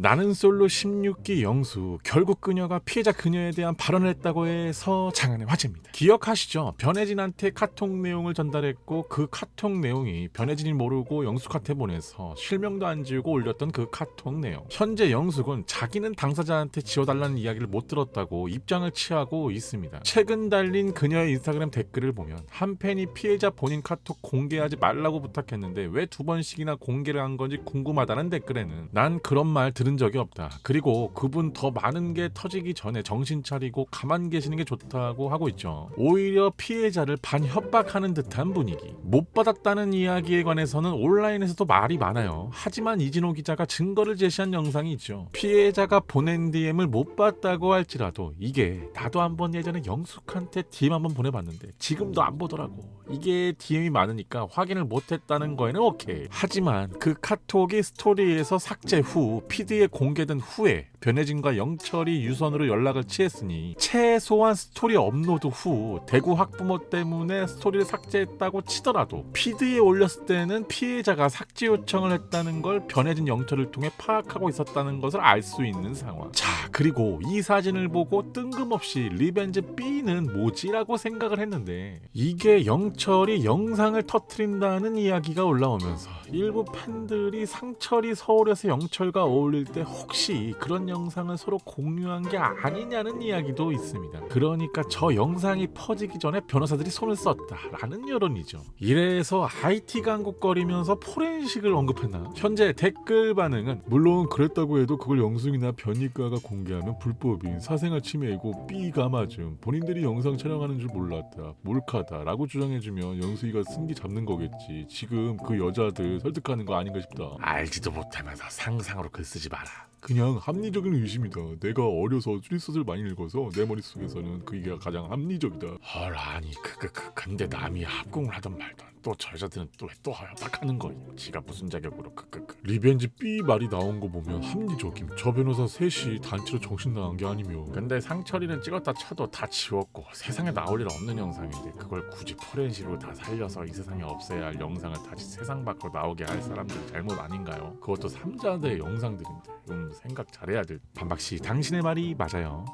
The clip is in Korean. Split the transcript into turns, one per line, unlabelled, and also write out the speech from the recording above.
나는 솔로 16기 영수 결국 그녀가 피해자 그녀에 대한 발언을 했다고 해서 장안의 화제입니다. 기억하시죠? 변혜진한테 카톡 내용을 전달했고 그 카톡 내용이 변혜진이 모르고 영숙한테 보내서 실명도 안 지우고 올렸던 그 카톡 내용. 현재 영숙은 자기는 당사자한테 지워달라는 이야기를 못 들었다고 입장을 취하고 있습니다. 최근 달린 그녀의 인스타그램 댓글을 보면 한 팬이 피해자 본인 카톡 공개하지 말라고 부탁했는데 왜 두 번씩이나 공개를 한 건지 궁금하다는 댓글에는 난 그런 말 들은 적이 없다. 그리고 그분 더 많은 게 터지기 전에 정신 차리고 가만 계시는 게 좋다고 하고 있죠. 오히려 피해자를 반협박하는 듯한 분위기. 못 받았다는 이야기에 관해서는 온라인에서도 말이 많아요. 하지만 이진호 기자가 증거를 제시한 영상이 있죠. 피해자가 보낸 DM을 못 봤다고 할지라도 이게 나도 한번 예전에 영숙한테 DM 한번 보내봤는데 지금도 안 보더라고. 이게 DM이 많으니까 확인을 못했다는 거에는 오케이. 하지만 그 카톡이 스토리에서 삭제 후피 공개된 후에 변혜진과 영철이 유선으로 연락을 취했으니 최소한 스토리 업로드 후 대구 학부모 때문에 스토리를 삭제했다고 치더라도 피드에 올렸을 때는 피해자가 삭제 요청을 했다는 걸 변혜진 영철을 통해 파악하고 있었다는 것을 알 수 있는 상황. 자 그리고 이 사진을 보고 뜬금없이 리벤지 B는 뭐지라고 생각을 했는데 이게 영철이 영상을 터트린다는 이야기가 올라오면서 일부 팬들이 상철이 서울에서 영철과 어울릴 때 혹시 그런 영상을 서로 공유한 게 아니냐는 이야기도 있습니다. 그러니까 저 영상이 퍼지기 전에 변호사들이 손을 썼다라는 여론이죠. 이래서 IT 강국거리면서 포렌식을 언급했나? 현재 댓글 반응은 물론 그랬다고 해도 그걸 영숙이나 변희가가 공개하면 불법인 사생활 침해이고 삐가 맞음 본인들이 영상 촬영하는 줄 몰랐다 몰카다라고 주장해주면 영숙이가 승기 잡는 거겠지 지금 그 여자들 설득하는 거 아닌가 싶다 알지도 못하면서 상상으로 글 쓰지 마라 그냥 합리적인 의심이다. 내가 어려서 추리소설 많이 읽어서 내 머릿속에서는 그게 가장 합리적이다. 헐 아니 그, 그, 그 근데 남이 합궁을 하던 말던 또저 여자들은 또왜또 협박하는 거야 지가 무슨 자격으로 그, 그, 그. 리벤지 B 말이 나온 거 보면 합리적임 저 변호사 셋이 단체로 정신 나간 게 아니며 근데 상철이는 찍었다 쳐도 다 지웠고 세상에 나올 일 없는 영상인데 그걸 굳이 포렌식으로 다 살려서 이 세상에 없애야 할 영상을 다시 세상 밖으로 나오게 할 사람들 잘못 아닌가요? 그것도 삼자들의 영상들인데 좀 생각 잘해야 될 반박씨 당신의 말이 맞아요